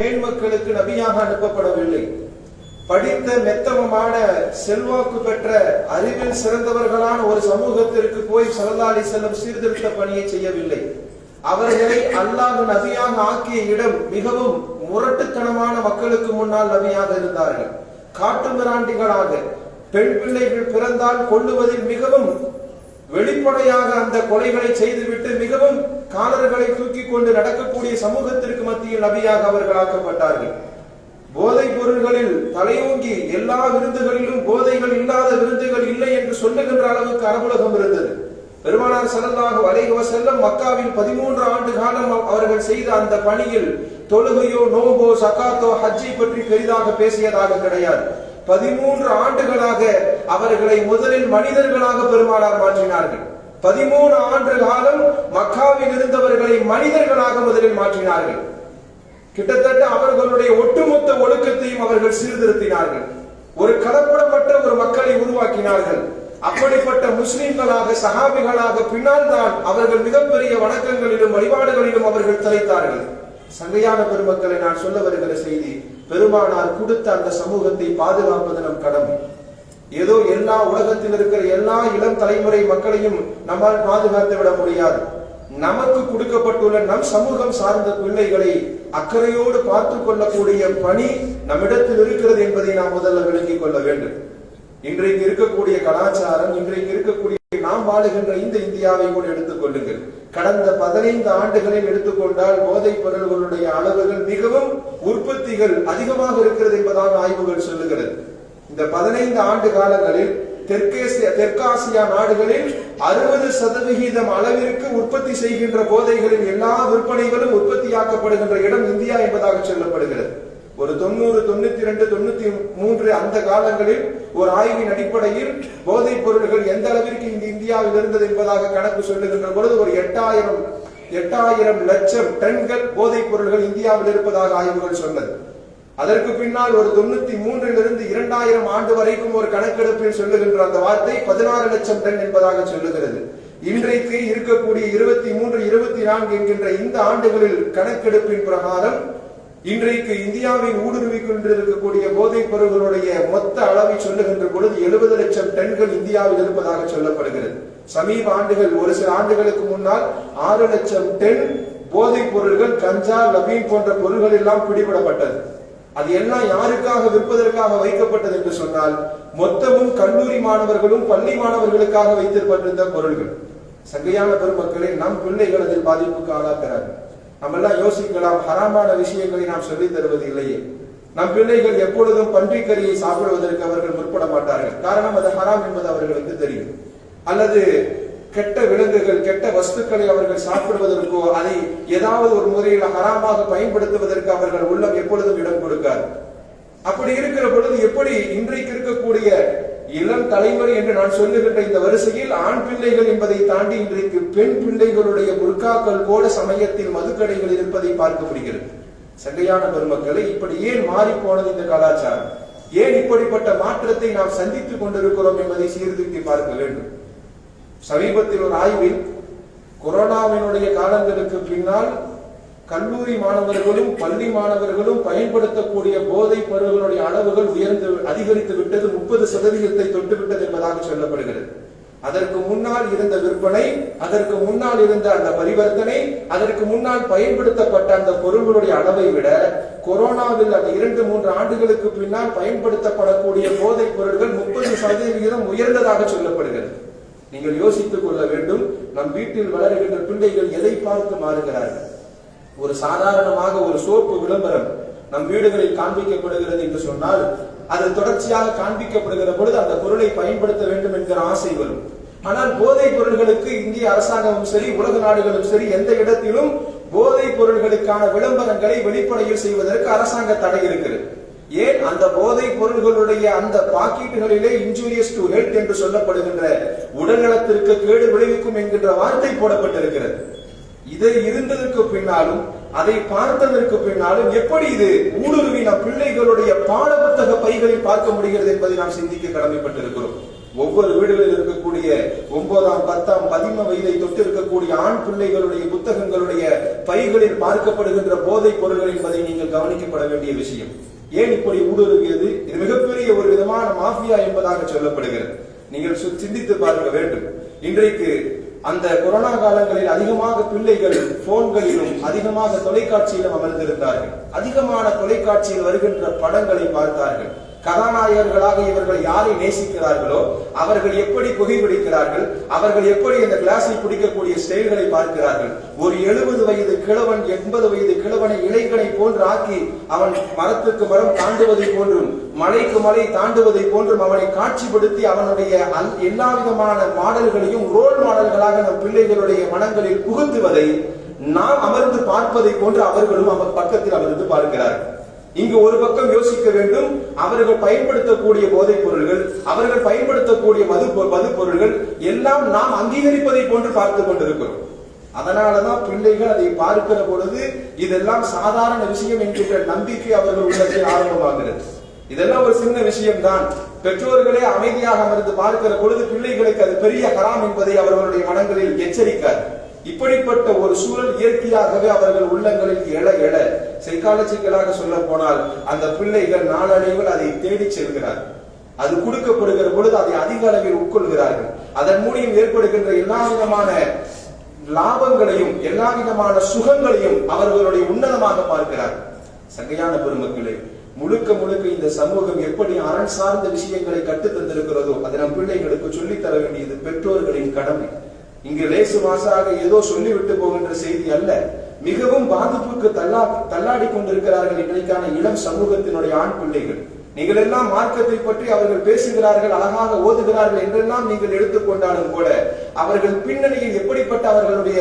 மேல் மக்களுக்கு நபியாக அனுப்பப்படவில்லை. படித்த மெத்தமமான செல்வாக்கு பெற்ற அறிவில் சிறந்தவர்களான ஒரு சமூகத்திற்கு போய் சரதாலி செல்லும் சீர்திருத்த பணியை செய்யவில்லை. அவர்களை அல்லாஹ் நபியாக ஆக்கிய இடம் மிகவும் முரட்டுத்தனமான மக்களுக்கு முன்னால் நபியாக இருந்தார்கள். காட்டு மிராண்டிகளாக பெண் பிள்ளைகள் பிறந்தால் கொள்ளுவதில் மிகவும் வெளிப்படையாக அந்த கொலைகளை செய்துவிட்டு மிகவும் காலர்களை தூக்கி கொண்டு நடக்கக்கூடிய சமூகத்திற்கு மத்தியில் நபியாக அவர்கள் ஆக்கப்பட்டார்கள். போதைப் பொருள்களில் தலையோங்கி எல்லா விருந்துகளிலும் போதைகள் இல்லாத விருந்துகள் இல்லை என்று சொல்லுகின்ற அளவுக்கு அரபுலகம் இருந்தது. பெருமானார் ஸல்லல்லாஹு அலைஹி செல்லம் மக்காவில் பதிமூன்று ஆண்டு காலம் அவர்கள் செய்த அந்த பணியில் தொழுகையோ நோபோ சகாத்தோ ஹஜ்ஜை பற்றி பெரிதாக பேசியதாக கிடையாது. பதிமூன்று ஆண்டுகளாக அவர்களை முதலில் மனிதர்களாக பெருமானார் மாற்றினார்கள். பதிமூணு ஆண்டு காலம் மக்காவில் இருந்தவர்களை மனிதர்களாக முதலில் மாற்றினார்கள். கிட்டத்தட்ட அவர்களுடைய ஒட்டுமொத்த ஒழுக்கத்தையும் அவர்கள் சீர்திருத்தினார்கள். ஒரு கலப்படப்பட்ட ஒரு மக்களை உருவாக்கினார்கள். அப்படிப்பட்ட முஸ்லிம்களாக சகாபிகளாக பின்னால் தான் அவர்கள் மிகப்பெரிய வணக்கங்களிலும் வழிபாடுகளிலும் அவர்கள் தலைத்தார்கள் சங்கையான பெருமக்களை நான் சொல்ல வருகிற செய்தி பெருமானார் கொடுத்த அந்த சமூகத்தை பாதுகாப்பது நம் கடமை. ஏதோ எல்லா உலகத்தில் இருக்கிற எல்லா இளம் தலைமுறை மக்களையும் நம்மால் பாதுகாத்து விட முடியாது. நமக்கு கொடுக்கப்பட்டுள்ள நம் சமூகம் சார்ந்த பிள்ளைகளை அக்கறையோடு பார்த்து கொள்ளக்கூடிய பணி நம்மிடத்தில் இருக்கிறது என்பதை நாம் முதல்ல விளங்கிக் கொள்ள வேண்டும். இன்றைக்கு இருக்கக்கூடிய கலாச்சாரம் இன்றைக்கு இருக்கக்கூடிய நாம் வாழுகின்ற இந்த இந்தியாவை கூட எடுத்துக் கொள்ளுங்கள். கடந்த பதினைந்து ஆண்டுகளில் எடுத்துக்கொண்டால் போதைப் பொருள்களுடைய அளவுகள் மிகவும் உற்பத்திகள் அதிகமாக இருக்கிறது என்பதாக ஆய்வுகள் சொல்லுகிறது. இந்த பதினைந்து ஆண்டு காலங்களில் தெற்கேசிய தெற்காசியா நாடுகளில் அறுபது சதவிகிதம் அளவிற்கு உற்பத்தி செய்கின்ற போதைகளின் எல்லா விற்பனைகளும் உற்பத்தியாக்கப்படுகின்ற இடம் இந்தியா என்பதாக சொல்லப்படுகிறது. ஒரு தொண்ணூறு தொண்ணூத்தி ரெண்டு தொண்ணூத்தி மூன்று அந்த காலங்களில் ஒரு ஆய்வின் அடிப்படையில் போதைப் பொருள்கள் எந்த அளவிற்கு இங்கு இந்தியாவில் இருந்தது என்பதாக கணக்கு சொல்லுகின்ற பொழுது ஒரு எட்டாயிரம் எட்டாயிரம் லட்சம் டன்கள் போதைப் பொருள்கள் இந்தியாவில் இருப்பதாக ஆய்வுகள் சொன்னது. அதற்கு பின்னால் ஒரு தொண்ணூத்தி மூன்றிலிருந்து இரண்டாயிரம் ஆண்டு வரைக்கும் ஒரு கணக்கெடுப்பில் சொல்லுகின்ற அந்த வார்த்தை பதினாறு லட்சம் டன் என்பதாக சொல்லுகிறது. இன்றைக்கு இருக்கக்கூடிய இருபத்தி மூன்று இருபத்தி நான்கு என்கின்ற இந்த ஆண்டுகளில் கணக்கெடுப்பின் பிரகாரம் இன்றைக்கு இந்தியாவை ஊடுருவிக் கொண்டிருக்கக்கூடிய போதைப் பொருள்களுடைய மொத்த அளவை சொல்லுகின்ற பொழுது எழுபது லட்சம் டன்கள் இந்தியாவில் இருப்பதாக சொல்லப்படுகிறது. சமீப ஆண்டுகள் ஒரு சில ஆண்டுகளுக்கு முன்னால் ஆறு லட்சம் டென் போதைப் பொருள்கள் கஞ்சா லபீன் போன்ற பொருள்கள் எல்லாம் பிடிபடப்பட்டது. அது எல்லாம் யாருக்காக விற்பதற்காக வைக்கப்பட்டது என்று சொன்னால் மொத்தமும் கல்லூரி மாணவர்களும் பள்ளி மாணவர்களுக்காக வைத்திருப்பட்டிருந்த பொருள்கள். சங்கையான பெருமக்களை நம் பிள்ளைகள் அதில் பாதிப்புக்கு ஆளாக்கிறார்கள் நம்ம எல்லாம் யோசிக்கலாம் ஹராமான விஷயங்களை நாம் சொல்லித் தருவது இல்லையே நம் பிள்ளைகள் எப்பொழுதும் பன்றிக்கறியை சாப்பிடுவதற்கு அவர்கள் முற்பட மாட்டார்கள். காரணம் அது ஹராம் என்பது அவர்களுக்கு தெரியும். அல்லது கெட்ட விலங்குகள் கெட்ட வஸ்துக்களை அவர்கள் சாப்பிடுவதற்கோ அதை ஏதாவது ஒரு முறையில் ஹராமாக பயன்படுத்துவதற்கு அவர்கள் உள்ளம் எப்பொழுதும் இடம் கொடுக்காது. அப்படி இருக்கிற பொழுது எப்படி இன்றைக்கு இருக்கக்கூடிய இளம் தலைமுறை என்று நான் சொல்லுகின்ற இந்த வரிசையில் ஆண் பிள்ளைகள் என்பதை தாண்டி இன்றைக்கு பெண் பிள்ளைகளுடைய புர்காக்கள் கூட சமயத்தில் மதுக்கடைகள் இருப்பதை பார்க்க முடிகிறது. சண்டையான பெருமக்களை இப்படி ஏன் மாறி போனது இந்த கலாச்சாரம்? ஏன் இப்படிப்பட்ட மாற்றத்தை நாம் சந்தித்துக் கொண்டிருக்கிறோம் என்பதை சீர்திருத்தி பார்க்க வேண்டும். சமீபத்தில் ஒரு ஆய்வில் கொரோனாவினுடைய காலங்களுக்கு பின்னால் கல்லூரி மாணவர்களும் பள்ளி மாணவர்களும் பயன்படுத்தக்கூடிய போதைப் பொருள்களுடைய அளவுகள் உயர்ந்து அதிகரித்து விட்டது முப்பது சதவீதத்தை தொட்டுவிட்டது என்பதாக சொல்லப்படுகிறது. அதற்கு முன்னால் இருந்த விற்பனை அதற்கு முன்னால் இருந்த அந்த பரிவர்த்தனை அதற்கு முன்னால் பயன்படுத்தப்பட்ட அந்த பொருள்களுடைய அளவை விட கொரோனாவில் அந்த இரண்டு மூன்று ஆண்டுகளுக்கு பின்னால் பயன்படுத்தப்படக்கூடிய போதைப் பொருள்கள் முப்பது சதவீதம் உயர்ந்ததாக சொல்லப்படுகிறது. நீங்கள் யோசித்துக் கொள்ள வேண்டும் நம் வீட்டில் வளருகின்ற பிள்ளைகள் எதை பார்த்து மாறுகிறார்கள்? ஒரு சாதாரணமாக ஒரு சோப்பு விளம்பரம் நம் வீடுகளில் காண்பிக்கப்படுகிறது என்று சொன்னால் அது தொடர்ச்சியாக காண்பிக்கப்படுகிற பொழுது அந்த பொருளை பயன்படுத்த வேண்டும் என்கிற ஆசை வரும். ஆனால் போதைப் பொருள்களுக்கு இந்திய அரசாங்கமும் சரி உலக நாடுகளும் சரி எந்த இடத்திலும் போதைப் பொருள்களுக்கான விளம்பரங்களை வெளிப்படையில் செய்வதற்கு அரசாங்க தடை இருக்கிறது. ஏன்? அந்த போதைப் பொருள்களுடைய அந்த பாக்கெட்டுகளிலே இன்ஜூரியஸ் டு ஹெல்த் என்று சொல்லப்படுகின்ற உடல்நலத்திற்கு கேடு விளைவிக்கும் என்கின்ற வார்த்தை போடப்பட்டிருக்கிறது. இதை இருந்ததற்கு பின்னாலும் அதை பார்த்ததற்கு பின்னாலும் எப்படி இது ஊடுருவின பிள்ளைகளுடைய பாட புத்தக பைகளில் பார்க்க முடிகிறது என்பதை நாம் சிந்திக்க கடமைப்பட்டிருக்கிறோம். ஒவ்வொரு வீடுகளில் இருக்கக்கூடிய ஒன்பதாம் பத்தாம் பதிம வயதை தொட்டு இருக்கக்கூடிய ஆண் பிள்ளைகளுடைய புத்தகங்களுடைய பைகளில் பார்க்கப்படுகின்ற போதைப் பொருள்கள் என்பதை நீங்கள் கவனிக்கப்பட வேண்டிய விஷயம். ஏன் இப்படி ஊடுருவியது? இது மிகப்பெரிய ஒரு விதமான மாஃபியா என்பதாக சொல்லப்படுகிறது. நீங்கள் சிந்தித்து பார்க்க வேண்டும். இன்றைக்கு அந்த கொரோனா காலங்களில் அதிகமாக பிள்ளைகள் போன்களிலும் அதிகமாக தொலைக்காட்சியிலும் அமர்ந்திருந்தார்கள். அதிகமான தொலைக்காட்சியில் வருகின்ற படங்களை பார்த்தார்கள். கதாநாயகர்களாக இவர்கள் யாரை நேசிக்கிறார்களோ அவர்கள் எப்படி புகைப்பிடிக்கிறார்கள் அவர்கள் எப்படி இந்த கிளாஸில் பிடிக்கக்கூடிய ஸ்டைல்களை பார்க்கிறார்கள். ஒரு எழுபது வயது கிழவன் எண்பது வயது கிழவனை இலைகளை போன்று ஆக்கி அவன் மரத்துக்கு மரம் தாண்டுவதை போன்றும் மலைக்கு மலை தாண்டுவதை போன்றும் அவனை காட்சிப்படுத்தி அவனுடைய எல்லா விதமான மாடல்களையும் ரோல் மாடல்களாக நம் பிள்ளைகளுடைய மனங்களில் புகுத்துவதை நாம் அமர்ந்து பார்ப்பதை போன்று அவர்களும் அவர் பக்கத்தில் அமர்ந்து பார்க்கிறார்கள். இங்கு ஒரு பக்கம் யோசிக்க வேண்டும் அவர்கள் பயன்படுத்தக்கூடிய போதைப் பொருள்கள் அவர்கள் பயன்படுத்தக்கூடிய மது பொ- மது பொருள்கள் எல்லாம் நாம் அங்கீகரிப்பதை போன்று பார்த்துக் கொண்டிருக்கிறோம். அதனாலதான் பிள்ளைகள் அதை பார்க்கிற பொழுது இதெல்லாம் சாதாரண விஷயம் என்கின்ற நம்பிக்கை அவர்கள் உள்ளத்தில் ஆரம்பமாகிறது. இதெல்லாம் ஒரு சின்ன விஷயம் தான் பெற்றோர்களே அமைதியாக அமர்ந்து பார்க்கிற பொழுது பிள்ளைகளுக்கு அது பெரிய கராம் என்பதை அவர்களுடைய மனங்களில் எச்சரிக்காது. இப்படிப்பட்ட ஒரு சூழல் இயற்கையாகவே அவர்கள் உள்ளங்களில் எழ எழ. சைக்காலஜிக்கலாக சொல்ல போனால் அந்த பிள்ளைகள் நாளடைவில் அதை தேடி செல்கிறார். அது கொடுக்கப்படுகிற பொழுது அதை அதிக அளவில் உட்கொள்கிறார்கள். அதன் மூலியம் ஏற்படுகின்ற எல்லா விதமான லாபங்களையும் எல்லா விதமான சுகங்களையும் அவர்களுடைய உன்னதமாக பார்க்கிறார். சங்கையான பெருமக்களே முழுக்க முழுக்க இந்த சமூகம் எப்படி அரண் சார்ந்த விஷயங்களை கற்றுத் தந்திருக்கிறதோ அதை நம் பிள்ளைகளுக்கு சொல்லித் தர வேண்டியது பெற்றோர்களின் கடமை. இங்கு லேசு மாசாக ஏதோ சொல்லிவிட்டு போகின்ற செய்தி அல்ல. மிகவும் பாதிப்புக்கு தள்ளா தள்ளாடி கொண்டிருக்கிறார்கள் இன்றைக்கான இளம் சமூகத்தினுடைய ஆண் பிள்ளைகள். நீங்கள் எல்லாம் மார்க்கத்தை பற்றி அவர்கள் பேசுகிறார்கள் அழகாக ஓதுகிறார்கள் என்றெல்லாம் நீங்கள் எடுத்துக்கொண்டாலும் கூட அவர்கள் பின்னணியில் எப்படிப்பட்ட அவர்களுடைய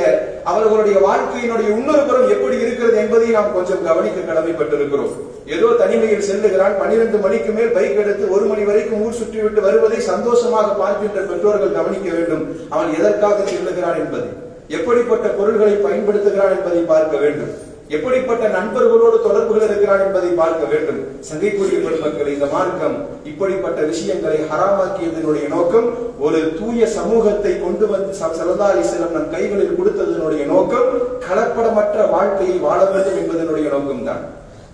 அவர்களுடைய வாழ்க்கையினுடைய இன்னொரு புறம் எப்படி இருக்கிறது என்பதை நாம் கொஞ்சம் கவனிக்க கடமைப்பட்டிருக்கிறோம். ஏதோ தனிமையில் செல்லுகிறான் பன்னிரண்டு மணிக்கு மேல் பைக் எடுத்து ஒரு மணி வரைக்கும் ஊர் சுற்றிவிட்டு வருவதை சந்தோஷமாக பார்க்கின்ற பெற்றோர்கள் கவனிக்க வேண்டும். அவன் எதற்காக செல்லுகிறான் என்பதை எப்படிப்பட்ட பொருள்களை பயன்படுத்துகிறான் என்பதை பார்க்க வேண்டும். எப்படிப்பட்ட நண்பர்களோடு தொடர்புகள் இருக்கிறார் என்பதை பார்க்க வேண்டும். சங்கைக்குரிய பெருமக்கள் இந்த மார்க்கம் இப்படிப்பட்ட விஷயங்களை ஹராமாக்கியதனுடைய நோக்கம் ஒரு தூய சமூகத்தை கொண்டு வந்து சரதாரி செல்லம் நம் கைகளில் கொடுத்ததனுடைய நோக்கம் கலப்படமற்ற வாழ்க்கையை வாழ வேண்டும் என்பதனுடைய நோக்கம்தான்.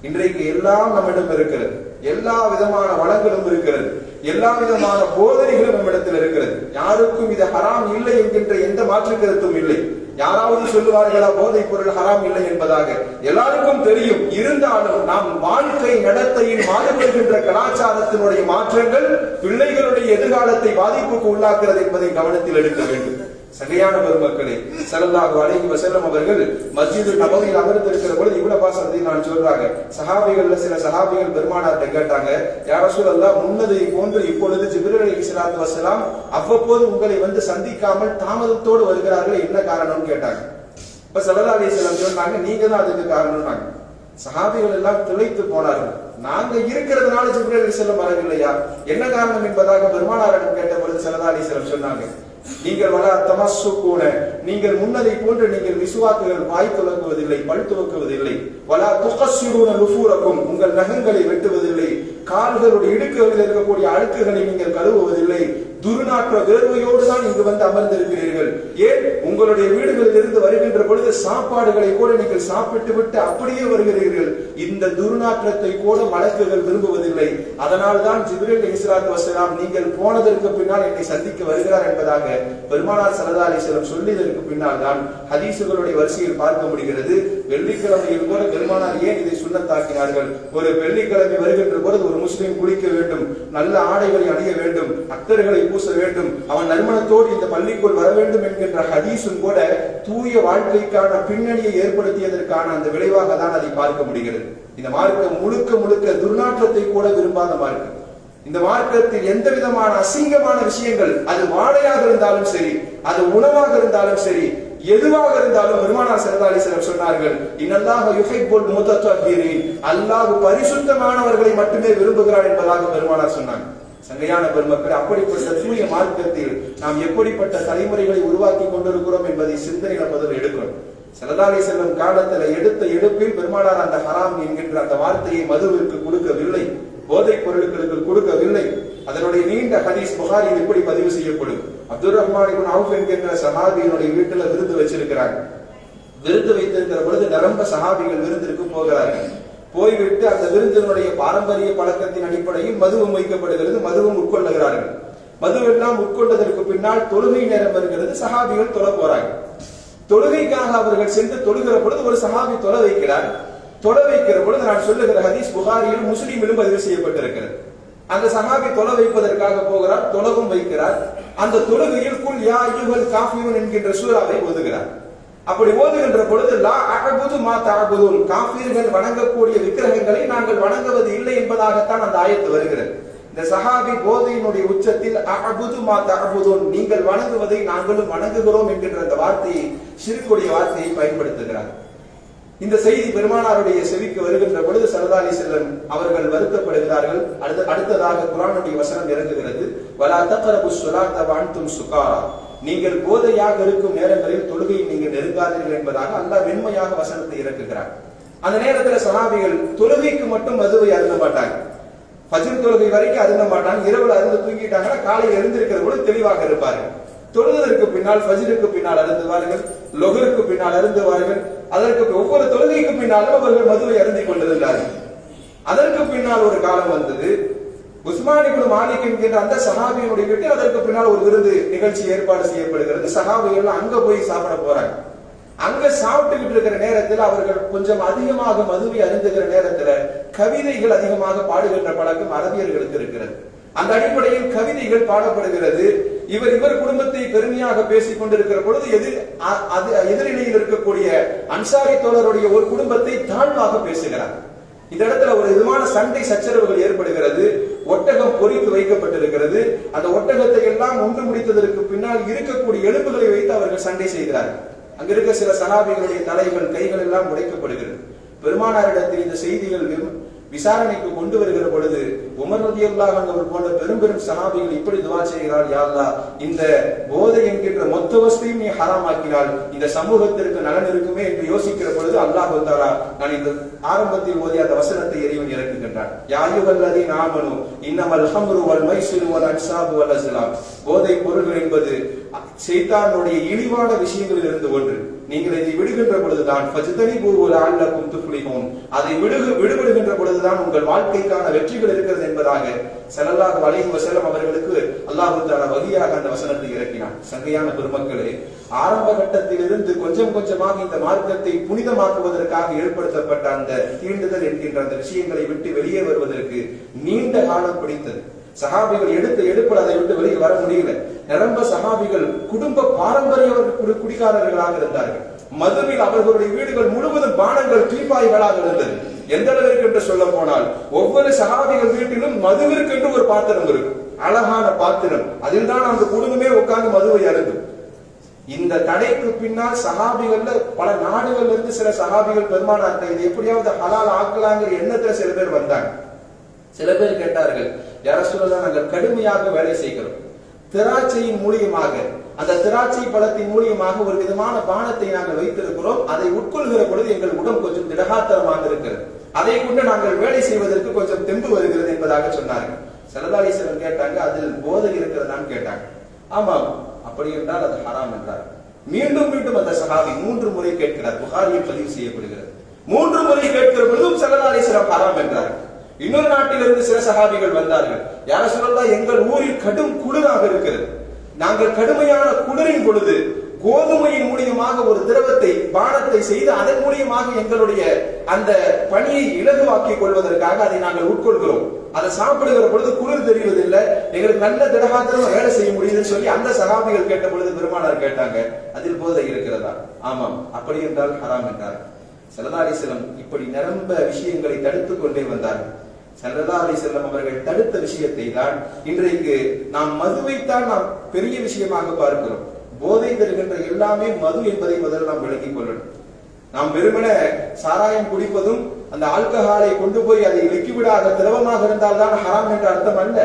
இன்றைக்கு எல்லாம் நம்மிடம் இருக்கிறது. எல்லா விதமான வளங்களும் இருக்கிறது. எல்லா விதமான போதனைகளும் நம்மிடத்தில் இருக்கிறது. யாருக்கும் இது ஹராம் இல்லை என்கின்ற எந்த மாற்று கருத்தும் இல்லை. யாராவது சொல்லுவார்களா போதைப் பொருள் ஹராம் இல்லை என்பதாக. எல்லாருக்கும் தெரியும். இருந்தாலும் நாம் வாழ்க்கை நடத்தையில் மாறுபடுகின்ற கலாச்சாரத்தினுடைய மாற்றங்கள் பிள்ளைகளுடைய எதிர்காலத்தை பாதிப்புக்கு உள்ளாக்குறது என்பதை கவனத்தில் எடுக்க வேண்டும். சகையான பெருமக்களே ஸல்லல்லாஹு அலைஹி வசல்லம் அவர்கள் மஸ்ஜிது நபவியில் அமர்ந்திருக்கிற பொழுது இவ்வளவு பாசத்தை நான் சொல்றாங்க. சஹாபிகள்ல சில சஹாபிகள் பெருமானார்ட்ட கேட்டாங்க யார சூழல்லா முன்னதை போன்று இப்பொழுது ஜிப்ரீல் அலைஹிஸ்ஸலாத்து வசலாம் அவ்வப்போது உங்களை வந்து சந்திக்காமல் தாமதத்தோடு வருகிறார்கள் என்ன காரணம்னு கேட்டாங்க. இப்ப ஸல்லல்லாஹு அலி வஸல்லம் சொன்னாங்க நீங்க தான் அதுக்கு காரணம்னாங்க. சஹாபிகள் எல்லாம் திளைத்து போனார்கள். நாங்க இருக்கிறதுனால ஜிப்ரீல் அலைஹிஸ்ஸலாம் வரவில்லையா? என்ன காரணம் என்பதாக பெருமானாரிடம் கேட்ட பொழுது ஸல்லல்லாஹு அலைஹி சொன்னாங்க நீங்கள் வர தமசு கூட நீங்கள் முன்னதை போன்று நீங்கள் விசுவாக்குகள் வாய் துலக்குவதில்லை பல் துவக்குவதில்லை வலா துகசிரூன லுஃபூரக்கும் உங்கள் நகங்களை வெட்டுவதில்லை. கால்களுடைய இடுக்குகளில் இருக்கக்கூடிய அழுக்குகளை நீங்கள் கழுவுவதில்லை. துர்நாற்ற வேர்வையோடு தான் இங்கு வந்து அமர்ந்திருக்கிறீர்கள். ஏன்? உங்களுடைய வீடுகளில் வருகின்ற பொழுது சாப்பாடுகளை கூட நீங்கள் சாப்பிட்டு விட்டு அப்படியே வருகிறீர்கள். இந்த துர்நாற்றத்தை கூட மலக்குகள் விரும்புவதில்லை. அதனால் தான் ஜிப்ரீல் இஸ்லாத்து வசலாம் நீங்கள் போனதற்கு பின்னால் என்னை சந்திக்க வருகிறார் என்பதாக பெருமானார் சரதா அலிஸ்லம் சொல்லியதற்கு பின்னால் தான் ஹதீசுகளுடைய வரிசையில் பார்க்க முடிகிறது. வெள்ளிக்கிழமையில் கூட பெருமானார் ஏன் இதை சுண்ணத்தாக்கினார்கள்? ஒரு வெள்ளிக்கிழமை வருகின்ற பொழுது ஒரு முஸ்லீம் குளிக்க வேண்டும் நல்ல ஆடைகளை அணிய வேண்டும் அக்தர்களை பூச வேண்டும் அவன் நறுமணத்தோடு இந்த பள்ளிக்குள் வர வேண்டும் என்கின்ற ஹதீஸும் கூட தூய வாழ்க்கைக்கான பின்னணியை ஏற்படுத்தியதற்கான அந்த விளைவாக தான் அதை பார்க்க முடிகிறது. இந்த மார்க்கம் முழுக்க முழுக்க துர்நாற்றத்தை கூட விரும்பாத மார்க்கம். இந்த மார்க்கத்தில் எந்த விதமான அசிங்கமான விஷயங்கள் அது வாழையாக இருந்தாலும் சரி அது உணவாக இருந்தாலும் சரி எதுவாக இருந்தாலும் பெருமானார் ஸல்லல்லாஹு அலைஹி சொன்னார்கள் இன்னல்லாஹ யுஹிப்புல் அல்லாஹ் பரிசுத்தமானவர்களை மட்டுமே விரும்புகிறார் என்பதாக பெருமானார் சொன்னாங்க சங்கையான பெருமக்கள் அப்படிப்பட்ட தூய மார்க்கத்தில் நாம் எப்படிப்பட்ட தலைமுறைகளை உருவாக்கி கொண்டிருக்கிறோம் என்பதை சிந்தனை முதல்ல எடுக்கணும் சலதாலி செல்லும் காலத்துல எடுத்த எடுப்பில் பெருமானார் அந்த ஹராம் என்கின்ற அந்த வார்த்தையை மதுவிற்கு கொடுக்கவில்லை போதைப் பொருட்களுக்கு கொடுக்கவில்லை. அதனுடைய நீண்ட ஹதீஸ் புகாரில் இப்படி பதிவு செய்யப்படும்? அப்துல் ரஹ்மான் இப்னு அவுஃப் என்கின்ற சஹாபியினுடைய வீட்டுல விருந்து வச்சிருக்கிறாங்க. விருந்து வைத்திருக்கிற பொழுது நிரம்ப சஹாபிகள் விருந்திற்கு போகிறார்கள். போய்விட்டு அந்த விருந்தினுடைய பாரம்பரிய பழக்கத்தின் அடிப்படையில் மதுவும் வைக்கப்படுகிறது மதுவும் உட்கொள்ளுகிறார்கள். மதுவெல்லாம் உட்கொண்டதற்கு பின்னால் தொழுகை நேரம் வருகிறது சஹாபிகள் தொழ போறாங்க. தொழுகைக்காக அவர்கள் சென்று தொழுகிற பொழுது ஒரு சஹாபி தொலை வைக்கிறார். தொலை வைக்கிற பொழுது நான் சொல்லுகிற ஹதீஸ் புகாரியில் முஸ்லீமிலும் பதிவு செய்யப்பட்டிருக்கிறது. அந்த சஹாபி தொலை வைப்பதற்காக போகிறார் தொலவும் வைக்கிறார். அந்த தொழுகையில் குல் யா ஐயுகள் காஃபியூன் என்கின்ற சூறாவை ஓதுகிறார். அப்படி ஓதுகின்ற பொழுது லா அகபுது மா தஅபுதுன். காஃபிர்கள் வணங்கக்கூடிய விக்கிரகங்களை நாங்கள் வணங்குவது இல்லை என்பதாகத்தான் அந்த ஆயத்து வருகிறது. இந்த சஹாபி போதையினுடைய உச்சத்தில் அகபுது மா தஅபுதுன் நீங்கள் வணங்குவதை நாங்களும் வணங்குகிறோம் என்கின்ற அந்த வார்த்தையை சிறுக்குடைய வார்த்தையை பயன்படுத்துகிறார். இந்த செய்தி பெருமானாருடைய செவிக்கு வருகின்ற பொழுது சரதாலி செல்லன் அவர்கள் வருத்தப்படுகிறார்கள். அடுத்த அடுத்ததாக குரானுடைய வசனம் இறங்குகிறது. வலா தக்கரபு சுலாத்த வான்தும் சுகாரா. நீங்கள் போதையாக இருக்கும் நேரங்களில் தொழுகையை நீங்கள் நெருங்காதீர்கள் என்பதாக அல்லா வெண்மையாக வசனத்தை இறக்குகிறார் அந்த நேரத்துல சஹாபிகள் தொழுகைக்கு மட்டும் மதுவை அருந்த மாட்டாங்க. ஃபஜ்ர் தொழுகை வரைக்கும் அருந்த மாட்டாங்க. இரவுல அருந்து தூங்கிட்டாங்கன்னா காலையில் எழுந்திருக்கிற பொழுது தெளிவாக இருப்பார்கள். தொழுவதற்கு பின்னால் ஃபஜ்ருக்கு பின்னால் அருந்துவார்கள். லொகருக்கு பின்னால் அருந்துவார்கள். அதற்கு ஒவ்வொரு தொழுகைக்கு பின்னாலும் அவர்கள் மதுவை அருந்திக் கொண்டிருந்தார்கள். அதற்கு பின்னால் ஒரு காலம் வந்தது. உஸ்மானி குழு மாலிக் என்கின்ற அந்த சஹாபியினுடைய வீட்டில் அதற்கு பின்னால் ஒரு விருந்து நிகழ்ச்சி ஏற்பாடு செய்யப்படுகிறது. சஹாபிகள் அங்க போய் சாப்பிட போறாங்க. அங்க சாப்பிட்டுக்கிட்டு இருக்கிற நேரத்தில் அவர்கள் கொஞ்சம் அதிகமாக மதுவை அருந்துகிற நேரத்துல கவிதைகள் அதிகமாக பாடுகின்ற பழக்கம் அரபியர்களுக்கு இருக்கிறது. அந்த அடிப்படையில் கவிதைகள் பாடப்படுகிறது. இவர் இவர் குடும்பத்தை பெருமையாக பேசிக் கொண்டிருக்கிற பொழுது எதிர் அ- அது எதிரிலையில் இருக்கக்கூடிய அன்சாரி தோழருடைய ஒரு குடும்பத்தை தாழ்வாக பேசுகிறார். இந்த இடத்துல ஒரு விதமான சண்டை சச்சரவுகள் ஏற்படுகிறது. ஒட்டகம் பொறித்து வைக்கப்பட்டிருக்கிறது. அந்த ஒட்டகத்தை எல்லாம் ஒன்று முடித்ததற்கு பின்னால் இருக்கக்கூடிய எலும்புகளை வைத்து அவர்கள் சண்டை செய்கிறார்கள். அங்க இருக்க சில சகாபிகளுடைய தலைகள் கைகள் எல்லாம் உடைக்கப்படுகிறது. பெருமானாரிடத்தில் இந்த செய்திகள் விசாரணைக்கு கொண்டு வருகிற பொழுது உமர் ரதியுல்லாஹ் அவர் போன்ற பெரும் பெரும் சஹாபிகள் இப்படி துவா செய்கிறார் யா இந்த போதை என்கின்ற மொத்த வசதியும் நீ ஹராமாக்கினால் இந்த சமூகத்திற்கு நலன் இருக்குமே என்று யோசிக்கிற பொழுது அல்லாஹ் வந்தாரா? நான் இந்த ஆரம்பத்தில் ஓதிய அந்த வசனத்தை இறைவன் இறக்குகின்றான் யாயுவல்லதி நாமனு இன்னமல் ஹம்ரு வல் மைசிரு வல் அன்சாபு வல் அஸ்லாம். போதை பொருள்கள் என்பது செய்தானுடைய இழிவான விஷயங்களில் இருந்து ஒன்று. நீங்கள் இதை விடுகின்ற பொழுதுதான் ஃபஜ்தனி பூவுல அல்லக்கும் துஃப்ளிஹூன் அதை விடுகு விடுபடுகின்ற பொழுதுதான் உங்கள் வாழ்க்கைக்கான வெற்றிகள் இருக்கிறது என்பதாக செலவாக அலைஹி வசலம் அவர்களுக்கு அல்லாஹுத்தான வகையாக அந்த வசனத்தை இறக்கினான். சங்கையான பெருமக்களே ஆரம்ப கட்டத்திலிருந்து கொஞ்சம் கொஞ்சமாக இந்த மார்க்கத்தை புனிதமாக்குவதற்காக ஏற்படுத்தப்பட்ட அந்த தீண்டுதல் என்கின்ற அந்த விஷயங்களை விட்டு வெளியே வருவதற்கு நீண்ட காலம் பிடித்தது. சகாபிகள் எடுத்த எடுப்பில் அதை விட்டு வெளியே வர முடியல. நிரம்ப சகாபிகள் குடும்ப பாரம்பரிய குடி- குடிகாரர்களாக இருந்தார்கள். மதுவில் அவர்களுடைய வீடுகள் முழுவதும் பானங்கள் தீப்பாய்களாக இருந்தது. எந்த அளவிற்கு என்று சொல்ல போனால் ஒவ்வொரு சகாபிகள் வீட்டிலும் மதுவிற்கு என்று ஒரு பாத்திரம் இருக்கும் அழகான பாத்திரம். அதில் தான் அந்த குடும்பமே உட்கார்ந்து மதுவை அருந்தும். இந்த தடைக்கு பின்னால் சகாபிகள்ல பல நாடுகள்ல இருந்து சில சகாபிகள் பெருமானார்கள் இது எப்படியாவது ஹலால் ஆக்கலாங்கிற எண்ணத்துல சில பேர் வந்தாங்க. சில பேர் கேட்டார்கள் யார சொல்லலாம் நாங்கள் கடுமையாக வேலை செய்கிறோம். திராட்சையின் மூலியமாக அந்த திராட்சை பழத்தின் மூலியமாக ஒரு விதமான பானத்தை நாங்கள் வைத்திருக்கிறோம். அதை உட்கொள்கிற பொழுது எங்கள் உடம்பு கொஞ்சம் திடகாத்தரமாக இருக்கிறது. அதை கொண்டு நாங்கள் வேலை செய்வதற்கு கொஞ்சம் தெம்பு வருகிறது என்பதாக சொன்னார்கள். சரதாலீஸ்வரன் கேட்டாங்க அதில் போதை இருக்கிறதான்னு கேட்டாங்க. ஆமாம் அப்படி என்றால் அது ஹராம் என்றார். மீண்டும் மீண்டும் அந்த சஹாபி மூன்று முறை கேட்கிறார். புகாரியில் பதிவு செய்யப்படுகிறது. மூன்று முறை கேட்கிற பொழுதும் சரதாலீஸ்வரம் ஹராம் என்றார். இன்னொரு நாட்டிலிருந்து சில சஹாபிகள் வந்தார்கள். யார சொல்லலாம் எங்கள் ஊரில் கடும் குளிராக இருக்கிறது. நாங்கள் கடுமையான குளிரின் பொழுது கோதுமையின் மூலியமாக ஒரு திரவத்தை பானத்தை செய்து அதன் மூலியமாக எங்களுடைய அந்த பணியை இலகுவாக்கிக் கொள்வதற்காக அதை நாங்கள் உட்கொள்கிறோம். அதை சாப்பிடுகிற பொழுது குளிர் தெரிவதில்லை. எங்களுக்கு நல்ல திடகாத்திரமா வேலை செய்ய முடியுதுன்னு சொல்லி அந்த சகாபிகள் கேட்ட பொழுது பெருமானார் கேட்டாங்க. அதில் போதை இருக்கிறதா? ஆமாம். அப்படி என்றால் ஹராம் என்றார். செல்லதாரிசலம் இப்படி நிரம்ப விஷயங்களை தடுத்துக் கொண்டே வந்தார்கள் சல்லல்லா அலி செல்லம் அவர்கள் தடுத்த விஷயத்தை தான் இன்றைக்கு நாம் மதுவைத்தான் நாம் பெரிய விஷயமாக பார்க்கிறோம். போதை தருகின்ற எல்லாமே மது என்பதை முதல்ல நாம் விளங்கிக் கொள்ளணும். நாம் வெறுமன சாராயம் குடிப்பதும் அந்த ஆல்கஹாலை கொண்டு போய் அதை லிக்விடாக திரவமாக இருந்தால் தான் ஹராம் என்ற அர்த்தம் அல்ல.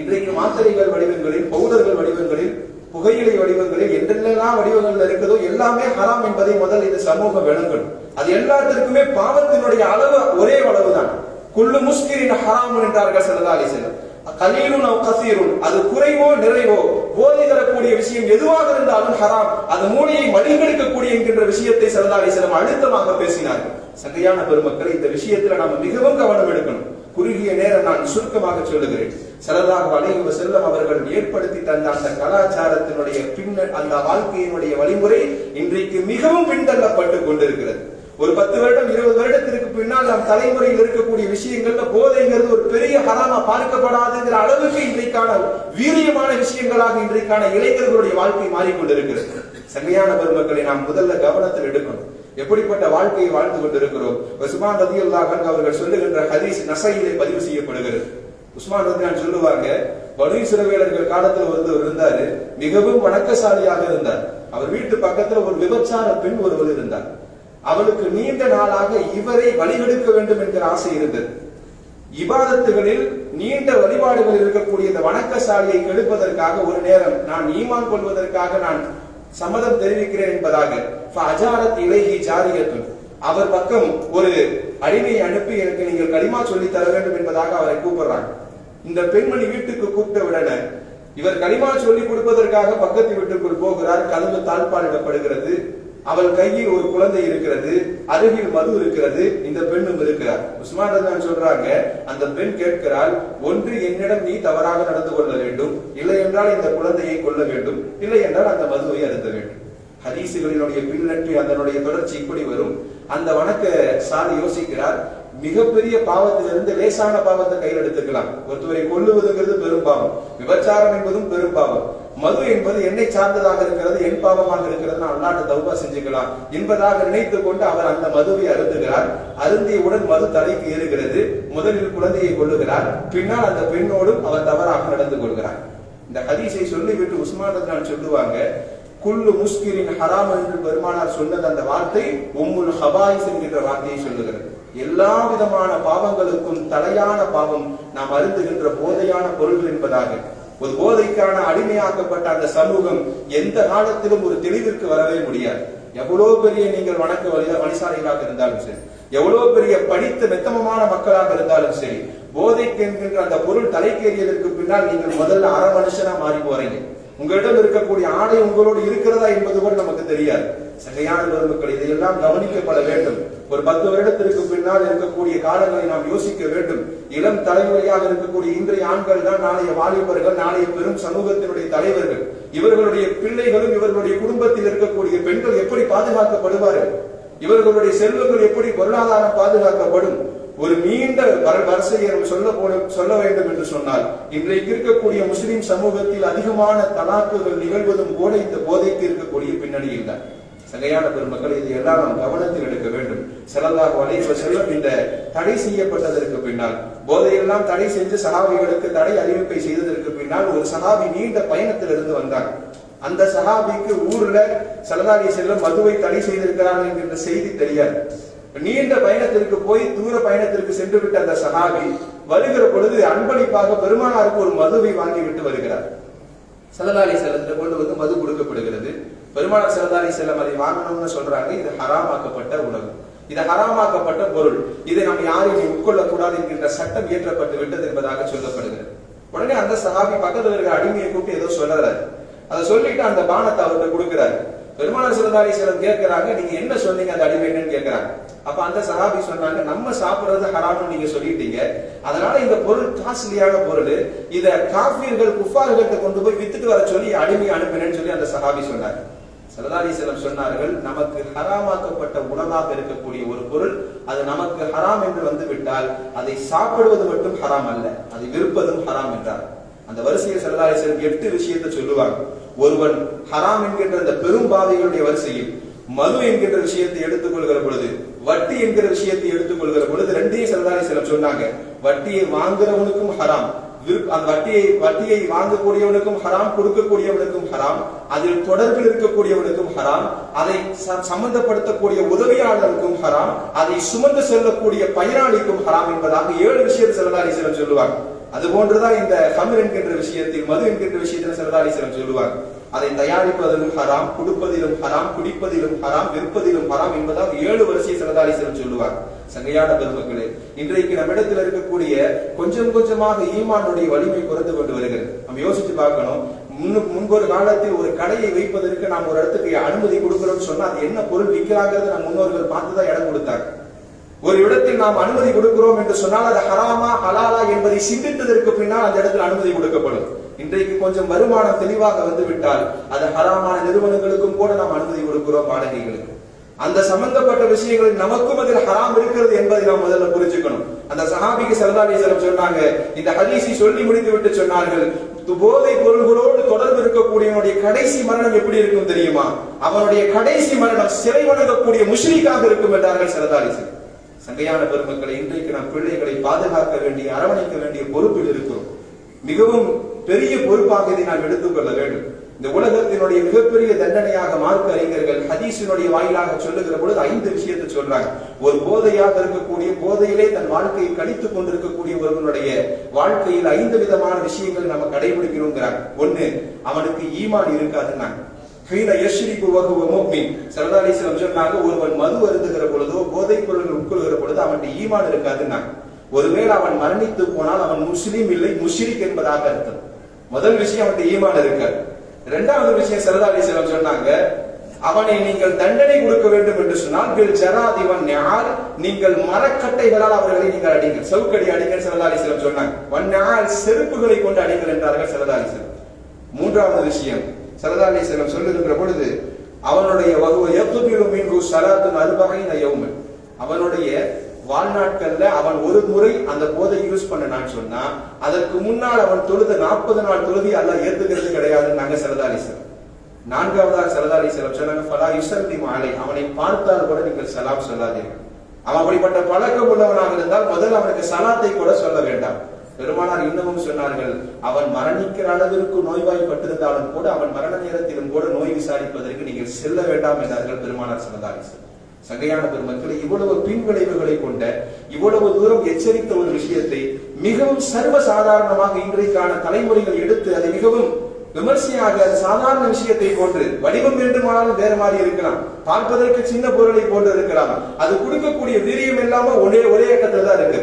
இன்றைக்கு மாத்திரைகள் வடிவங்களில் பவுடர்கள் வடிவங்களில் புகையிலை வடிவங்களில் என்றெல்லாம் வடிவங்கள் இருக்கிறதோ எல்லாமே ஹராம் என்பதை முதல் இந்த சமூகம் விளங்கணும். அது எல்லாத்திற்குமே பாவத்தினுடைய அளவு ஒரே அளவுதான். குள்ளு முஸ்கிரின் ஹராம் என்றார்கள் சல்லா அலி செல்லம் கலீலுன் அவ் அது குறைவோ நிறைவோ போதை தரக்கூடிய விஷயம் எதுவாக இருந்தாலும் ஹராம். அது மூளையை மடிங்கெடுக்கக்கூடிய என்கின்ற விஷயத்தை சல்லா அலிசலம் அழுத்தமாக பேசினார்கள். சங்கையான பெருமக்கள் இந்த விஷயத்துல நாம மிகவும் கவனம் எடுக்கணும். குறுகிய நேரம் நான் சுருக்கமாக சொல்லுகிறேன். சலதாக அலைஹி செல்லம் அவர்கள் ஏற்படுத்தி தந்த அந்த கலாச்சாரத்தினுடைய பின்னர் அந்த வாழ்க்கையினுடைய வழிமுறை இன்றைக்கு மிகவும் பின்தள்ளப்பட்டு கொண்டிருக்கிறது. ஒரு பத்து வருடம் இருபது வருடத்திற்கு பின்னால் நம் தலைமுறையில் இருக்கக்கூடிய விஷயங்கள்ல போதைங்கிறது ஒரு பெரிய ஹராமா பார்க்கப்படாதுங்கிற அளவுக்கு இன்றைக்கான வீரியமான விஷயங்களாக இன்றைக்கான இளைஞர்களுடைய வாழ்க்கை மாறிக்கொண்டிருக்கிறது. சங்கையான பெருமக்களை நாம் முதல்ல கவனத்தில் எடுக்கணும். எப்படிப்பட்ட வாழ்க்கையை வாழ்ந்து கொண்டிருக்கிறோம்? உஸ்மான் ரதி அவர்கள் சொல்லுகின்ற ஹதீஸ் நசையிலே பதிவு செய்யப்படுகிறது. உஸ்மான் ரதியான் சொல்லுவாங்க பனு சிறவேலர்கள் காலத்துல ஒருத்தர் இருந்தாரு மிகவும் வணக்கசாலியாக இருந்தார். அவர் வீட்டு பக்கத்துல ஒரு விபச்சார பெண் ஒருவர் இருந்தார். அவளுக்கு நீண்ட நாளாக இவரை வழிகெடுக்க வேண்டும் என்கிற ஆசை இருந்தது. இபாதத்துகளில் நீண்ட வழிபாடுகள் இருக்கக்கூடிய இந்த வணக்கசாலியை கெடுப்பதற்காக ஒரு நேரம் நான் ஈமான் கொள்வதற்காக நான் சம்மதம் தெரிவிக்கிறேன் என்பதாக அஜாரத் இலகி ஜாரியத்துன். அவர் பக்கம் ஒரு அடிமையை அனுப்பி எனக்கு நீங்கள் களிமா சொல்லி தர வேண்டும் என்பதாக அவரை கூப்பிடுறாங்க. இந்த பெண்மணி வீட்டுக்கு கூப்பிட்ட உடனே இவர் களிமா சொல்லி கொடுப்பதற்காக பக்கத்து வீட்டுக்குள் போகிறார் கதவு தாழ்பாலிடப்படுகிறது. அவள் கையில் ஒரு குழந்தை இருக்கிறது அருகில் மது இருக்கிறது இந்த பெண்ணும் இருக்கிறார் உஸ்மான் ரதான் சொல்றாங்க அந்த பெண் கேட்கிறாள் ஒன்று என்னிடம் நீ தவறாக நடந்து கொள்ள வேண்டும். இல்லை என்றால் இந்த குழந்தையை கொள்ள வேண்டும். இல்லை என்றால் அந்த மதுவை அருந்த வேண்டும். ஹதீசுகளினுடைய பின்னற்றி அதனுடைய தொடர்ச்சி இப்படி வரும். அந்த வணக்க சாதி யோசிக்கிறார் மிகப்பெரிய பாவத்திலிருந்து லேசான பாவத்தை கையில் எடுத்துக்கலாம். ஒருத்தவரை கொல்லுவதுங்கிறது பெரும் பாவம். விபச்சாரம் என்பதும் பெரும் பாவம். மது என்பது என்னை சார்ந்ததாக இருக்கிறது என் பாவமாக இருக்கிறது நான் அல்லாட்ட தௌபா செஞ்சுக்கலாம் என்பதாக நினைத்து கொண்டு அவர் அந்த மதுவை அருந்துகிறார். அருந்தியவுடன் மது தலைக்கு ஏறுகிறது முதலில் குழந்தையை கொள்ளுகிறார் பின்னால் அந்த பெண்ணோடும் அவர் தவறாக நடந்து கொள்கிறார். இந்த ஹதீஸை சொல்லிவிட்டு உஸ்மான் ரத்னான் சொல்லுவாங்க குல்லு முஸ்கிரின் ஹராம் என்று பெருமானார் சொன்னது அந்த வார்த்தை உம்முல் ஹபாயிஸ் என்கின்ற வார்த்தையை சொல்லுகிறது. எல்லா விதமான பாவங்களுக்கும் தலையான பாவம் நாம் அருந்துகின்ற போதையான பொருள்கள் என்பதாக. ஒரு போதைக்கான அடிமையாக்கப்பட்ட அந்த சமூகம் எந்த காலத்திலும் ஒரு தெளிவிற்கு வரவே முடியாது. எவ்வளவு பெரிய நீங்கள் வணக்க வழி வழிசாலைகளாக இருந்தாலும் சரி எவ்வளவு பெரிய படித்த மெத்தமமான மக்களாக இருந்தாலும் சரி போதைக்கு என்கின்ற அந்த பொருள் தலைக்கேறியதற்கு பின்னால் நீங்கள் முதல்ல அற மனுஷனா மாறி போறீங்க. உங்களிடம் இருக்கக்கூடிய ஆடை உங்களோடு இருக்கிறதா என்பது கூட நமக்கு தெரியாது. சகையான பெருமக்கள் இதையெல்லாம் கவனிக்கப்பட வேண்டும். ஒரு பத்து வருடத்திற்கு பின்னால் இருக்கக்கூடிய காலங்களை நாம் யோசிக்க வேண்டும். இளம் தலைமுறையாக இருக்கக்கூடிய இன்றைய ஆண்கள் தான் நாளைய வாலிபர்கள் நாளைய பெரும் சமூகத்தினுடைய தலைவர்கள். இவர்களுடைய பிள்ளைகளும் இவர்களுடைய குடும்பத்தில் இருக்கக்கூடிய பெண்கள் எப்படி பாதுகாக்கப்படுவார்கள்? இவர்களுடைய செல்வங்கள் எப்படி பொருளாதாரம் பாதுகாக்கப்படும்? ஒரு நீண்ட வரிசையை சொல்ல போன சொல்ல வேண்டும் என்று சொன்னால் இன்றைக்கு இருக்கக்கூடிய முஸ்லிம் சமூகத்தில் அதிகமான தலாக்குகள் நிகழ்வதும் கூட இந்த போதைக்கு இருக்கக்கூடிய பின்னணியில் தான். சகையான பெருமக்கள் இது எல்லாம் நாம் கவனத்தில் எடுக்க வேண்டும். சிறந்தாக வளைவ செல்வம் இந்த தடை செய்யப்பட்டதற்கு பின்னால் போதையெல்லாம் தடை செஞ்சு சகாபிகளுக்கு தடை அறிவிப்பை செய்ததற்கு பின்னால் ஒரு சகாபி நீண்ட பயணத்திலிருந்து வந்தார் அந்த சகாபிக்கு ஊர்ல சலதாரி செல்ல மதுவை தடை செய்திருக்கிறான் என்கின்ற செய்தி தெரியாது. நீண்ட பயணத்திற்கு போய் தூர பயணத்திற்கு சென்று விட்ட அந்த சகாபி வருகிற பொழுது அன்பளிப்பாக பெருமானாருக்கு ஒரு மதுவை வாங்கி விட்டு வருகிறார் சலதாரி செல்லத்தில் கொண்டு வந்து மது கொடுக்கப்படுகிறது. பெருமாள் சிறந்தாரி செல்லம் அதை வாங்கணும்னு சொல்றாங்க. இது ஹராமாக்கப்பட்ட உணவு. இது ஹராமாக்கப்பட்ட பொருள். இதை நம்ம யாரையும் உட்கொள்ளக்கூடாது என்கின்ற சட்டம் இயற்றப்பட்டு விட்டது என்பதாக சொல்லப்படுகிறது. உடனே அந்த சகாபி பக்கத்தில் இருக்கிற அடிமையை கூப்பிட்டு ஏதோ சொல்றாரு. அதை சொல்லிட்டு அந்த பானத்தை அவர்கிட்ட கொடுக்கிறாரு. பெருமாள் சிறந்தாரி செல்லம் கேட்கிறாங்க நீங்க என்ன சொன்னீங்க? அந்த அடிமை என்னன்னு கேட்கிறாங்க அப்ப அந்த சஹாபி சொன்னாங்க நம்ம சாப்பிடுறது ஹராம்னு நீங்க சொல்லிட்டீங்க. அதனால இந்த பொருள் காஸ்ட்லியான பொருள். இத காஃபியர்கள் குஃபார்கள்ட்ட கொண்டு போய் வித்துட்டு வர சொல்லி அடிமை அனுப்பினேன்னு சொல்லி அந்த சஹாபி சொன்னார். சலதாரி சொன்னார்கள் நமக்கு ஹராமாக்கப்பட்ட உணவாக இருக்கக்கூடிய ஒரு பொருள் அது நமக்கு ஹராம் என்று வந்து விட்டால் அதை சாப்பிடுவது மட்டும் ஹராம் அல்ல அதை விற்பதும் ஹராம் என்றார். அந்த வரிசையில் சலதாரி செல்லம் எட்டு விஷயத்தை சொல்லுவாங்க. ஒருவன் ஹராம் என்கின்ற அந்த பெரும் பாதைகளுடைய வரிசையில் மது என்கின்ற விஷயத்தை எடுத்துக்கொள்கிற பொழுது வட்டி என்கிற விஷயத்தை எடுத்துக்கொள்கிற பொழுது ரெண்டையும் சரதாரி சிலம் சொன்னாங்க. வட்டியை வாங்குறவனுக்கும் ஹராம் அந்த வட்டியை வட்டியை வாங்கக்கூடியவனுக்கும் ஹராம் கொடுக்கக்கூடியவனுக்கும் ஹராம் அதில் தொடர்பில் இருக்கக்கூடியவனுக்கும் ஹராம் அதை சம்பந்தப்படுத்தக்கூடிய உதவியாளருக்கும் ஹராம் அதை சுமந்து செல்லக்கூடிய பயனாளிக்கும் ஹராம் என்பதாக ஏழு விஷயத்தை செல்லதாரி சொல்லுவாங்க. அது போன்றுதான் இந்த ஹமர் என்கின்ற விஷயத்தில் மது என்கின்ற விஷயத்தில் செல்லதாரி சொல்லுவாங்க. அதை தயாரிப்பதிலும் ஹராம் கொடுப்பதிலும் ஹராம் குடிப்பதிலும் ஹராம் விற்பதிலும் ஹராம் என்பதாக ஏழு வரிசையை செல்லதாரி சொல்லுவார். சங்கையான பெருமக்களே இன்றைக்கு நம்மிடத்தில் இருக்கக்கூடிய கொஞ்சம் கொஞ்சமாக ஈமானுடைய வலிமை குறைந்து கொண்டு வருகிறது. நம்ம யோசிச்சு பார்க்கணும். முன்னு முன்பொரு காலத்தில் ஒரு கடையை வைப்பதற்கு நாம் ஒரு இடத்துக்கு அனுமதி கொடுக்கிறோம்னு சொன்னா அது என்ன பொருள் விற்கிறாங்கிறது நம்ம முன்னோர்கள் பார்த்துதான் இடம் கொடுத்தாங்க ஒரு இடத்தில் நாம் அனுமதி கொடுக்கிறோம் என்று சொன்னால் அது ஹராமா ஹலாலா என்பதை சிந்தித்ததற்கு பின்னால் அந்த இடத்தில் அனுமதி கொடுக்கப்படும். இன்றைக்கு கொஞ்சம் வருமானம் தெளிவாக வந்துவிட்டால் அது ஹராமான நிறுவனங்களுக்கும் கூட நாம் அனுமதி கொடுக்கிறோம் வாடகைகளுக்கு. அந்த சம்பந்தப்பட்ட விஷயங்களில் நமக்கும் அதில் ஹராம் இருக்கிறது என்பதை நாம் முதல்ல புரிஞ்சுக்கணும். அந்த சஹாபிக்கு சரதாலீசரம் சொன்னாங்க இந்த ஹதீஸை சொல்லி முடித்து விட்டு சொன்னார்கள் போதை பொருள்களோடு தொடர்பு இருக்கக்கூடியவனுடைய கடைசி மரணம் எப்படி இருக்கும் தெரியுமா? அவனுடைய கடைசி மரணம் சிறை வணங்கக்கூடிய முஷ்ரிக்காக இருக்கும் என்றார்கள் சரதாலிசன் சங்கையான பெருமக்களை இன்றைக்கு நாம் பிள்ளைகளை பாதுகாக்க வேண்டிய அரவணைக்க வேண்டிய பொறுப்பில் இருக்கிறோம். மிகவும் பெரிய பொறுப்பாக இதை நாம் எடுத்துக்கொள்ள வேண்டும். இந்த உலகத்தினுடைய மிகப்பெரிய தண்டனையாக மார்க்க அறிஞர்கள் ஹதீஸினுடைய வாயிலாக சொல்லுகிற பொழுது ஐந்து விஷயத்தை சொல்றாங்க. ஒரு போதையாக இருக்கக்கூடிய போதையிலே தன் வாழ்க்கையை கழித்துக் கொண்டிருக்கக்கூடிய ஒருவனுடைய வாழ்க்கையில் ஐந்து விதமான விஷயங்கள் நம்ம கடைபிடிக்கணுங்கிறாங்க ஒண்ணு அவனுக்கு ஈமான் இருக்காதுன்னாங்க சொன்னாங்க ஒருவன் மது அருந்துகிற பொழுதோ போதைப் பொருள் உட்கொள்கிற பொழுது அவனுடைய ஈமான் இருக்காதுன்னாங்க ஒருவேளை அவன் மரணித்து போனால் அவன் முஸ்லீம் இல்லை முஷ்ரிக் என்பதாக அர்த்தம். முதல் விஷயம் அவனுடைய ஈமான் இருக்காது இரண்டாவது விஷயம் ஸல்லல்லாஹு சொன்னாங்க அவனை நீங்கள் தண்டனை கொடுக்க வேண்டும் என்று சொன்னால் பில் ஜனாதிபன் யார் நீங்கள் மரக்கட்டைகளால் அவர்களை நீங்கள் அடிங்கள். சவுக்கடி அடிங்கள் ஸல்லல்லாஹு அலைஹி சொன்னாங்க. வன்னால் செருப்புகளை கொண்டு அடிங்கள் என்றார்கள் ஸல்லல்லாஹு மூன்றாவது விஷயம் சல்லா அலி செல்லம் பொழுது அவனுடைய வகுவை எத்துபிலு மீன்கு சலாத்துன் அறுபகைன நயவுமன் அவனுடைய வாழ்நாட்கள்ல அவன் ஒரு முறை அந்த போதை யூஸ் பண்ணனான்னு சொன்னா அதற்கு முன்னால் அவன் தொழுத நாற்பது நாள் தொழுதி அல்ல ஏத்துக்கிறது கிடையாதுன்னு நாங்க சல்லா அலி நான்காவதாக சரதாரி அலி சொன்னாங்க ஃபலா யுசல்லி மாலை. அவனை பார்த்தால் கூட நீங்கள் சலாம் சொல்லாதீர்கள். அவன் அப்படிப்பட்ட பழக்கம் உள்ளவனாக இருந்தால் முதல் அவனுக்கு சலாத்தை கூட சொல்ல வேண்டாம். பெருமானார் இன்னமும் சொன்னார்கள் அவன் மரணிக்கிற அளவிற்கு நோய்வாய்ப்பட்டிருந்தாலும் கூட அவன் மரண நேரத்திலும் கூட நோய் விசாரிப்பதற்கு நீங்கள் செல்ல வேண்டாம் என்றார்கள் பெருமானார் சொன்னதாரி சகையான பெருமக்களை இவ்வளவு பின் விளைவுகளை கொண்ட இவ்வளவு தூரம் எச்சரித்த ஒரு விஷயத்தை மிகவும் சர்வ சாதாரணமாக இன்றைக்கான தலைமுறைகள் எடுத்து அதை மிகவும் விமர்சையாக அது சாதாரண விஷயத்தை போன்று வடிவம் வேண்டுமானாலும் வேற மாதிரி இருக்கலாம் பார்ப்பதற்கு சின்ன பொருளை போன்று இருக்கலாம் அது கொடுக்கக்கூடிய வீரியம் இல்லாம ஒரே ஒரே இடத்துல தான் இருக்கு.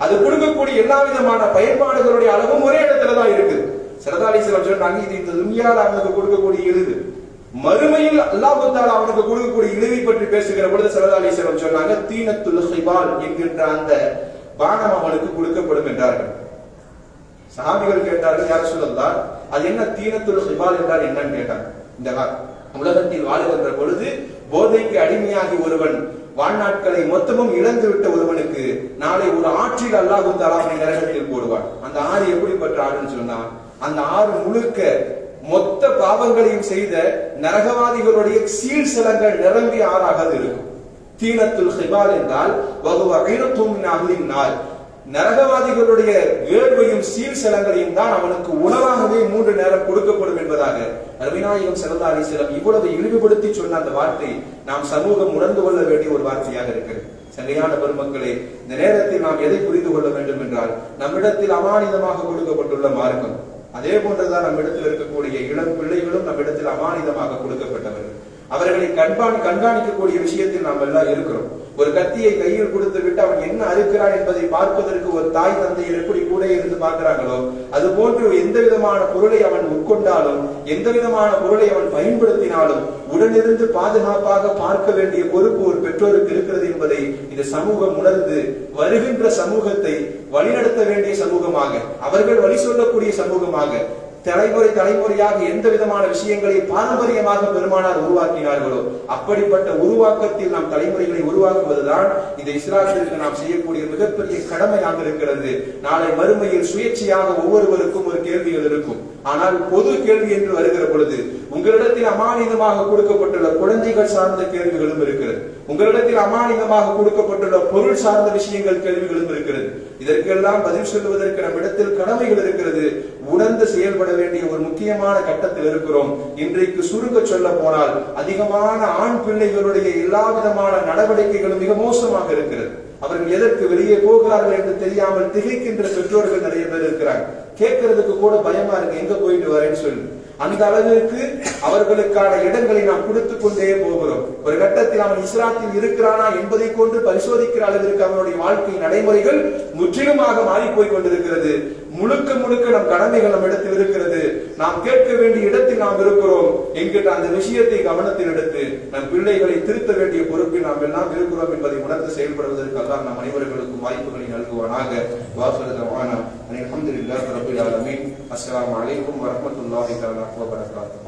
அது கொடுக்கக்கூடிய எல்லா விதமான பயன்பாடுகளுடைய அளவும் ஒரே இடத்துல தான் இருக்கு. சரதாலி சிலம் சொன்னாங்க இது இந்த துன்யால அவனுக்கு கொடுக்கக்கூடிய இழிவு மறுமையில் அல்லாஹு தாலா அவனுக்கு கொடுக்கக்கூடிய இழிவை பற்றி பேசுகிற பொழுது சரதாலி செல்வம் சொன்னாங்க தீனத்துல் ஹிபால் என்கின்ற அந்த பானம் அவனுக்கு கொடுக்கப்படும் என்றார்கள். சாமிகள் கேட்டார்கள் யார் சொல்லலாம் அது என்ன தீனத்துல் ஹிபால் என்றால் என்னன்னு கேட்டாங்க. இந்த உலகத்தில் வாழுகின்ற பொழுது போதைக்கு அடிமையாகி ஒருவன் வாழ்நாட்களை மொத்தமும் இழந்து விட்ட ஒருவனுக்கு நாளை ஒரு ஆற்றில் அல்லாஹு தாலா அவனை நரகத்தில் போடுவான். அந்த ஆறு எப்படிப்பட்ட ஆறுன்னு சொன்னா அந்த ஆறு முழுக்க மொத்த பாவங்களையும் செய்த நரகவாதிகளுடைய சீல் சிலங்கள் நிரம்பி ஆறாக இருக்கும். தீனத்துல் ஹிபால் என்றால் வகுவ ஐநத்தும் அகலின் நாள் நரகவாதிகளுடைய வேர்வையும் சீல் சலங்களையும் தான் அவனுக்கு உணவாகவே மூன்று நேரம் கொடுக்கப்படும் என்பதாக ரவிநாயகம் சிறந்த அலிசிலம் இவ்வளவு இழிவுபடுத்தி சொன்ன அந்த வார்த்தை நாம் சமூகம் உணர்ந்து கொள்ள வேண்டிய ஒரு வார்த்தையாக இருக்கிறது. சங்கையான பெருமக்களே இந்த நேரத்தில் நாம் எதை புரிந்து கொள்ள வேண்டும் என்றால் நம்மிடத்தில் அமானிதமாக கொடுக்கப்பட்டுள்ள மார்க்கம். அதே போன்றுதான் நம்மிடத்தில் இருக்கக்கூடிய இளம் பிள்ளைகளும் நம்மிடத்தில் அமானிதமாக கொடுக்கப்பட்டவர்கள். அவர்களை கண்காணி கண்காணிக்கக்கூடிய விஷயத்தில் நாம் எல்லாம் இருக்கிறோம். ஒரு கத்தியை கையில் கொடுத்து விட்டு அவன் என்ன அறுக்கிறான் என்பதை பார்ப்பதற்கு ஒரு தாய் தந்தையர் எப்படி கூட இருந்து பார்க்கிறாங்களோ அது போன்று எந்த விதமான பொருளை அவன் உட்கொண்டாலும் எந்த விதமான பொருளை அவன் பயன்படுத்தினாலும் உடனிருந்து பாதுகாப்பாக பார்க்க வேண்டிய பொறுப்பு ஒரு பெற்றோருக்கு இருக்கிறது என்பதை இந்த சமூகம் உணர்ந்து வருகின்ற சமூகத்தை வழிநடத்த வேண்டிய சமூகமாக அவர்கள் வழி சொல்லக்கூடிய சமூகமாக தலைமுறை தலைமுறையாக எந்த விதமான விஷயங்களை பாரம்பரியமாக பெருமானார் உருவாக்கினார்களோ அப்படிப்பட்ட உருவாக்கத்தில் நாம் தலைமுறைகளை உருவாக்குவதுதான் இந்த இஸ்லாத்திற்கு நாம் செய்யக்கூடிய மிகப்பெரிய கடமையாக இருக்கிறது. நாளை மறுமையில் சுயேட்சையாக ஒவ்வொருவருக்கும் ஒரு கேள்விகள் இருக்கும் ஆனால் பொது கேள்வி என்று வருகிற பொழுது உங்களிடத்தில் அமானிதமாக கொடுக்கப்பட்டுள்ள குழந்தைகள் சார்ந்த கேள்விகளும் இருக்கிறது. உங்களிடத்தில் அமானிதமாக கொடுக்கப்பட்டுள்ள பொருள் சார்ந்த விஷயங்கள் கேள்விகளும் இருக்கிறது. இதற்கெல்லாம் பதில் சொல்லுவதற்கு நம்மிடத்தில் கடமைகள் இருக்கிறது. உணர்ந்து செயல்பட வேண்டிய ஒரு முக்கியமான கட்டத்தில் இருக்கிறோம். இன்றைக்கு சுருங்க சொல்ல போனால் அதிகமான ஆண் பிள்ளைகளுடைய எல்லா விதமான நடவடிக்கைகளும் மிக மோசமாக இருக்கிறது. அவர்கள் எதற்கு வெளியே போகிறார்கள் என்று தெரியாமல் திகைக்கின்ற பெற்றோர்கள் நிறைய பேர் இருக்கிறாங்க. கேட்கறதுக்கு கூட பயமா இருக்கு. எங்க போயிட்டு வரேன்னு சொல்லி. அந்த அளவிற்கு அவர்களுக்கான இடங்களை நாம் கொடுத்து கொண்டே போகிறோம். ஒரு கட்டத்தில் அவன் இஸ்லாத்தில் இருக்கிறானா என்பதை கொண்டு பரிசோதிக்கிற அளவிற்கு அவனுடைய வாழ்க்கை நடைமுறைகள் முற்றிலுமாக மாறி போய் கொண்டிருக்கிறது. முழுக்க முழுக்க நம் கடமைகள் நம் இடத்தில் இருக்கிறது. நாம் கேட்க வேண்டிய இடத்தில் நாம் இருக்கிறோம். என்கிட்ட அந்த விஷயத்தை கவனத்தில் எடுத்து நம் பிள்ளைகளை திருத்த வேண்டிய பொறுப்பில் நாம் எல்லாம் இருக்கிறோம் என்பதை உணர்ந்து செயல்படுவதற்கு அல்லாஹ் நம் அனைவர்களுக்கும் வாய்ப்புகளை நல்குவானாக. வாசலதமான அல்ஹம்துலில்லாஹி ரப்பில் ஆலமீன். அஸ்ஸலாமு அலைக்கும் வரஹ்மத்துல்லாஹி தஆலா வபரகாத்துஹு.